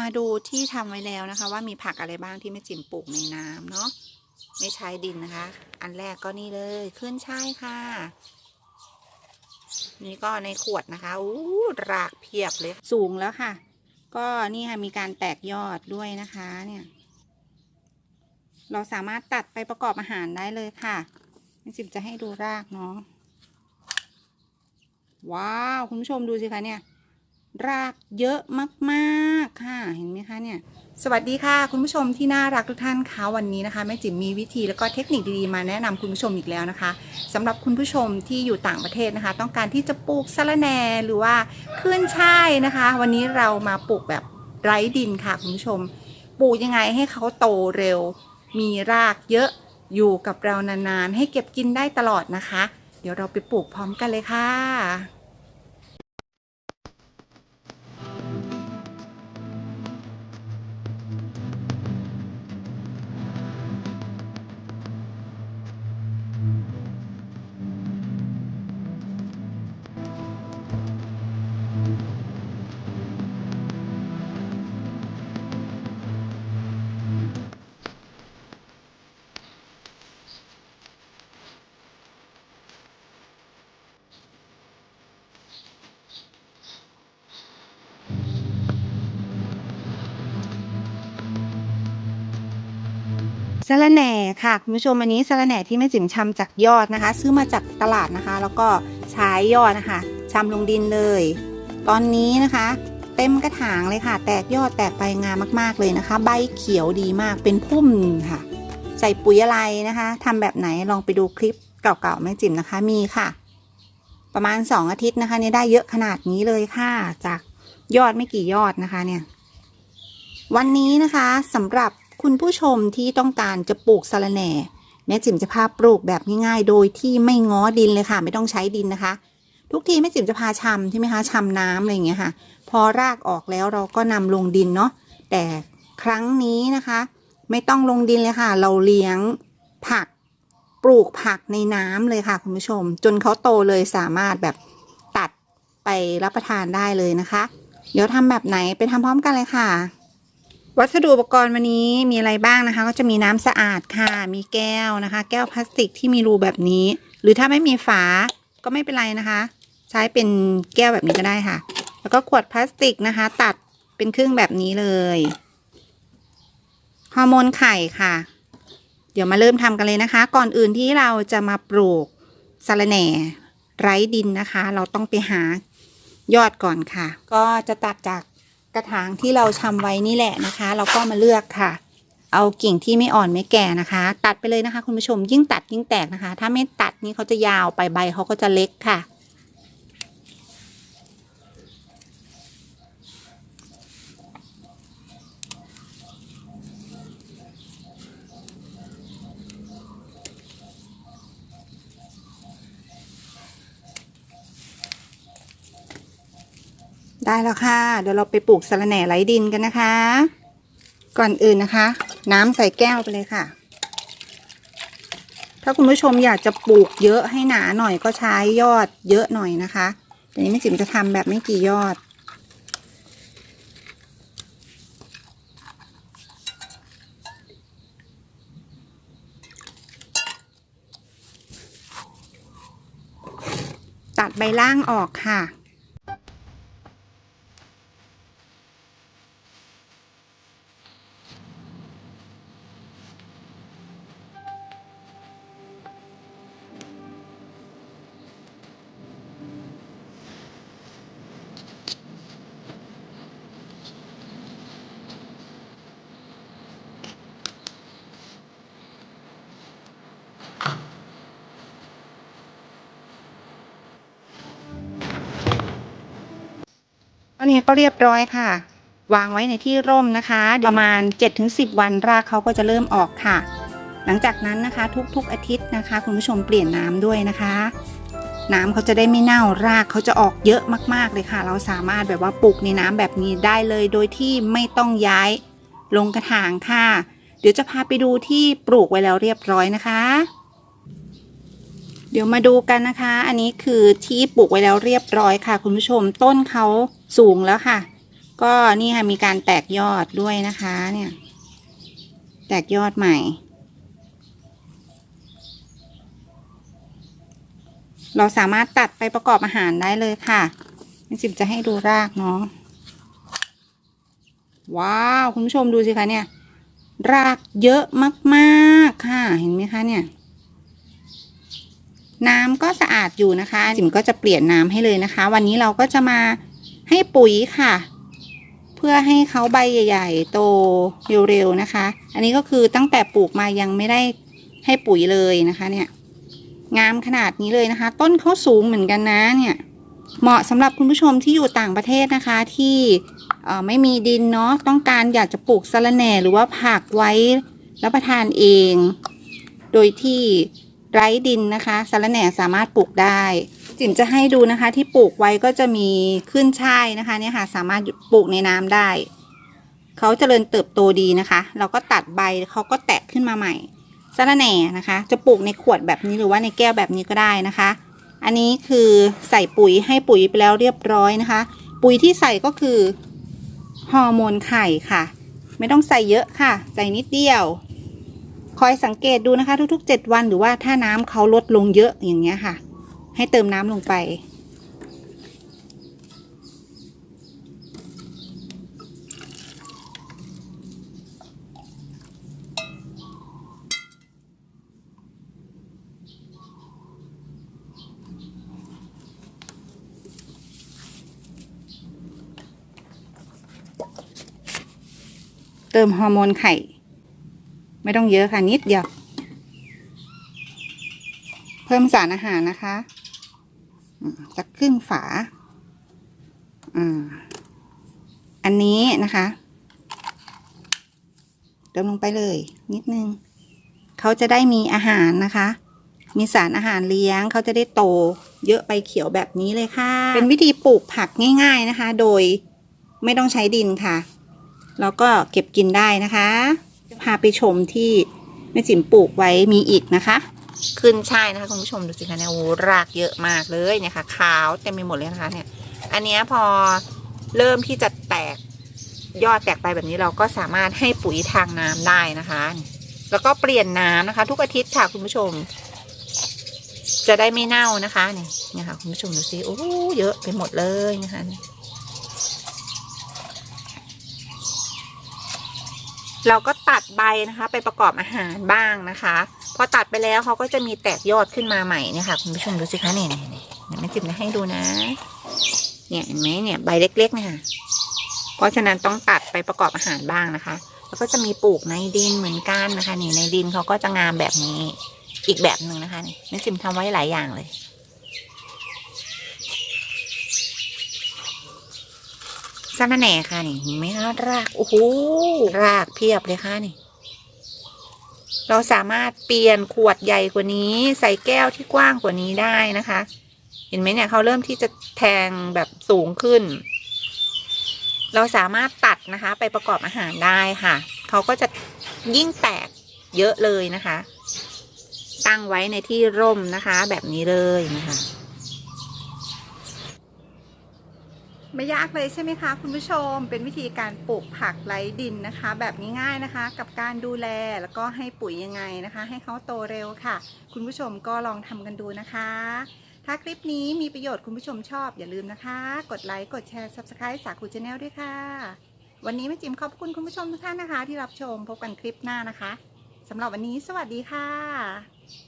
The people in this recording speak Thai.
มาดูที่ทำไว้แล้วนะคะ ว่ามีผักอะไรบ้างที่แม่จิ๋มปลูกในน้ำเนาะไม่ใช้ดินนะคะ อันแรกก็นี่เลยขึ้นช่ายค่ะ นี่ก็ในขวดนะคะอู้รากเพียบเลย สูงแล้วค่ะ ก็นี่ค่ะมีการแตกยอดด้วยนะคะเนี่ย เราสามารถตัดไปประกอบอาหารได้เลยค่ะแม่จิ๋มจะให้ดูรากเนาะว้าว คุณผู้ชมดูสิคะเนี่ย รากเยอะมากๆค่ะเห็นไหมคะเนี่ยสวัสดีค่ะ คุณผู้ชมที่น่ารักทุกท่านคะวันนี้นะคะแม่จิ๋มมีวิธีแล้วก็เทคนิคดีๆมาแนะนำคุณผู้ชมอีกแล้วนะคะสำหรับคุณผู้ชมที่อยู่ต่างประเทศนะคะ ต้องการที่จะปลูกสะระแหน่หรือว่าขึ้นช่ายนะคะ วันนี้เรามาปลูกแบบไร้ดินค่ะคุณผู้ชม ปลูกยังไงให้เขาโตเร็ว มีรากเยอะอยู่กับเรานานๆ ให้เก็บกินได้ตลอดนะคะ เดี๋ยวเราไปปลูกพร้อมกันเลยค่ะ สะระแหน่ค่ะคุณผู้ชมอันนี้สะระแหน่ที่แม่จิ๋มชำจากยอดนะคะ ซื้อมาจากตลาดนะคะ แล้วก็ใช้ยอดนะคะชำลงดินเลย ตอนนี้นะคะ เต็มกระถางเลยค่ะ แตกยอดแตกใบงามมากๆเลยนะคะ ใบเขียวดีมากเป็นพุ่มค่ะ ใส่ปุ๋ยอะไรนะคะทำแบบไหนลองไปดูคลิปเก่าๆแม่จิ๋มนะคะมีค่ะ ประมาณ 2 อาทิตย์นะคะเนี่ยได้เยอะขนาดนี้เลยค่ะ จากยอดไม่กี่ยอดนะคะเนี่ยวันนี้นะคะสำหรับ คุณผู้ชมที่ต้องการจะปลูกสะระแหน่ แม่จิ๋มจะพาปลูกแบบง่ายๆ โดยที่ไม่ง้อดินเลยค่ะ ไม่ต้องใช้ดินนะคะ ทุกทีแม่จิ๋มจะพาชำใช่ไหมคะชำน้ำอะไรอย่างเงี้ยค่ะ พอรากออกแล้วเราก็นำลงดินเนาะแต่ครั้งนี้นะคะ ไม่ต้องลงดินเลยค่ะ เราเลี้ยงผักปลูกผักในน้ำเลยค่ะคุณผู้ชม จนเขาโตเลยสามารถแบบตัดไปรับประทานได้เลยนะคะ เดี๋ยวทำแบบไหนไปทำพร้อมกันเลยค่ะ วัสดุอุปกรณ์วันนี้มีอะไรบ้างนะคะ ก็จะมีน้ำสะอาดค่ะ มีแก้วนะคะ แก้วพลาสติกที่มีรูแบบนี้ หรือถ้าไม่มีฝาก็ไม่เป็นไรนะคะ ใช้เป็นแก้วแบบนี้ก็ได้ค่ะ แล้วก็ขวดพลาสติกนะคะ ตัดเป็นครึ่งแบบนี้เลยฮอร์โมนไข่ค่ะ เดี๋ยวมาเริ่มทำกันเลยนะคะ ก่อนอื่นที่เราจะมาปลูกสะระแหน่ไร้ดินนะคะ เราต้องไปหายอดก่อนค่ะ ก็จะตัดจาก ระถางที่เราชำไว้นี่แหละนะคะ เราก็มาเลือกค่ะ เอากิ่งที่ไม่อ่อนไม่แก่นะคะ ตัดไปเลยนะคะ คุณผู้ชมยิ่งตัดยิ่งแตกนะคะ ถ้าไม่ตัดนี่เขาจะยาวไปใบเขาก็จะเล็กค่ะ ได้แล้วค่ะ เดี๋ยวเราไปปลูกสะระแหน่ไร้ดินกันนะคะ ก่อนอื่นนะคะ น้ำใส่แก้วไปเลยค่ะ ถ้าคุณผู้ชมอยากจะปลูกเยอะให้หนาหน่อยก็ใช้ยอดเยอะหน่อยนะคะแต่นี้แม่จิ๋มจะทำแบบไม่กี่ยอดตัดใบล่างออกค่ะ นี้ก็เรียบร้อยค่ะ วางไว้ในที่ร่มนะคะ ประมาณ 7-10 วันรากเขาก็จะเริ่มออกค่ะ หลังจากนั้นนะคะ ทุกๆอาทิตย์นะคะ คุณผู้ชมเปลี่ยนน้ำด้วยนะคะ น้ำเขาจะได้ไม่เน่ารากเขาจะออกเยอะมากๆเลยค่ะ เราสามารถแบบว่าปลูกในน้ำแบบนี้ได้เลย โดยที่ไม่ต้องย้ายลงกระถางค่ะ เดี๋ยวจะพาไปดูที่ปลูกไว้แล้วเรียบร้อยนะคะ เดี๋ยวมาดูกันนะคะ อันนี้คือที่ปลูกไว้แล้วเรียบร้อยค่ะ คุณผู้ชมต้นเขาสูงแล้วค่ะ ก็นี่ค่ะมีการแตกยอดด้วยนะคะเนี่ย แตกยอดใหม่ เราสามารถตัดไปประกอบอาหารได้เลยค่ะแม่จิมจะให้ดูรากเนาะว้าว คุณผู้ชมดูสิคะเนี่ย รากเยอะมาก ๆ ค่ะ เห็นไหมคะเนี่ย น้ำก็สะอาดอยู่นะคะจิมก็จะเปลี่ยนน้ำให้เลยนะคะ วันนี้เราก็จะมาให้ปุ๋ยค่ะ เพื่อให้เขาใบใหญ่ ๆ โตเร็วๆนะคะ อันนี้ก็คือตั้งแต่ปลูกมายังไม่ได้ให้ปุ๋ยเลยนะคะเนี่ย งามขนาดนี้เลยนะคะ ต้นเขาสูงเหมือนกันนะเนี่ย เหมาะสำหรับคุณผู้ชมที่อยู่ต่างประเทศนะคะที่ไม่มีดินเนาะต้องการอยากจะปลูกสะระแหน่หรือว่าผักไว้รับประทานเอง โดยที่ ไร้ดินนะคะสะรแหน่สามารถปลูกได้จิ๋มจะให้ดูนะคะที่ปลูกไว้ก็จะมีขึ้นช่ายนะคะเนี่ยค่ะสามารถปลูกในน้ำได้ เขาเจริญเติบโตดีนะคะ เราก็ตัดใบเขาก็แตกขึ้นมาใหม่สะระแหน่นะคะ จะปลูกในขวดแบบนี้หรือว่าในแก้วแบบนี้ก็ได้นะคะ อันนี้คือใส่ปุ๋ยให้ปุ๋ยไปแล้วเรียบร้อยนะคะ ปุ๋ยที่ใส่ก็คือฮอร์โมนไข่ค่ะ ไม่ต้องใส่เยอะค่ะ ใส่นิดเดียว คอยสังเกตดูนะคะ ทุกๆ 7 วันหรือว่าถ้าน้ำเขาลดลงเยอะอย่างเงี้ยค่ะ ให้เติมน้ำลงไป เติมฮอร์โมนไข่ ไม่ต้องเยอะค่ะนิดเดียว เพิ่มสารอาหารนะคะสักครึ่งฝาอ่าอันนี้นะคะเติมลงไปเลย นิดนึงเขาจะได้มีอาหารนะคะ มีสารอาหารเลี้ยงเขาจะได้โต เยอะไปเขียวแบบนี้เลยค่ะ เป็นวิธีปลูกผักง่าย ๆนะคะ โดยไม่ต้องใช้ดินค่ะ แล้วก็เก็บกินได้นะคะ จะพาไปชมที่แม่จิ๋มปลูกไว้มีอีกนะคะ ขึ้นช่ายนะคะคุณผู้ชมดูสิคะเนี่ยโอ้รากเยอะมากเลยเนี่ยค่ะขาวเต็มไปหมดเลยนะคะ เนี่ย อันนี้พอเริ่มที่จะแตกยอดแตกไปแบบนี้เราก็สามารถให้ปุ๋ยทางน้ำได้นะคะ แล้วก็เปลี่ยนน้ำนะคะ ทุกอาทิตย์ค่ะคุณผู้ชม จะได้ไม่เน่านะคะเนี่ยเนี่ยค่ะคุณผู้ชมดูสิโอ้เยอะไปหมดเลยนะคะเนี่ย เราก็ตัดใบนะคะ ไปประกอบอาหารบ้างนะคะ พอตัดไปแล้วเขาก็จะมีแตกยอดขึ้นมาใหม่เนี่ยค่ะคุณผู้ชมดูสิคะเนี่ยเนี่ยเนี่ยเดี๋ยวแม่จิ๋มจะให้ดูนะ เนี่ยเห็นไหมเนี่ยใบเล็กๆเนี่ยค่ะเพราะฉะนั้นต้องตัดไปประกอบอาหารบ้างนะคะ แล้วก็จะมีปลูกในดินเหมือนกันนะคะนี่ในดินเขาก็จะงามแบบนี้อีกแบบหนึ่งนะคะนี่แม่จิ๋มทำไว้หลายอย่างเลย สะระแหน่ค่ะนี่เห็นไหมคะรากโอ้โหรากเพียบเลยค่ะนี่ เราสามารถเปลี่ยนขวดใหญ่กว่านี้ ใส่แก้วที่กว้างกว่านี้ได้นะคะ เห็นไหมเนี่ยเขาเริ่มที่จะแทงแบบสูงขึ้น เราสามารถตัดนะคะ ไปประกอบอาหารได้ค่ะเขาก็จะยิ่งแตกเยอะเลยนะคะ ตั้งไว้ในที่ร่มนะคะ แบบนี้เลยนะคะ ไม่ยากเลยใช่ไหมคะคุณผู้ชมเป็นวิธีการปลูกผักไร้ดินนะคะ แบบง่ายๆนะคะ กับการดูแลแล้วก็ให้ปุ๋ยยังไงนะคะ ให้เขาโตเร็วค่ะ คุณผู้ชมก็ลองทำกันดูนะคะ ถ้าคลิปนี้มีประโยชน์คุณผู้ชมชอบอย่าลืมนะคะ กดไลค์กดแชร์ Subscribe สาคูชาแนลด้วยค่ะ วันนี้แม่จิ๋มขอบคุณคุณผู้ชมทุกท่านนะคะ ที่รับชมพบกันคลิปหน้านะคะสำหรับวันนี้สวัสดีค่ะ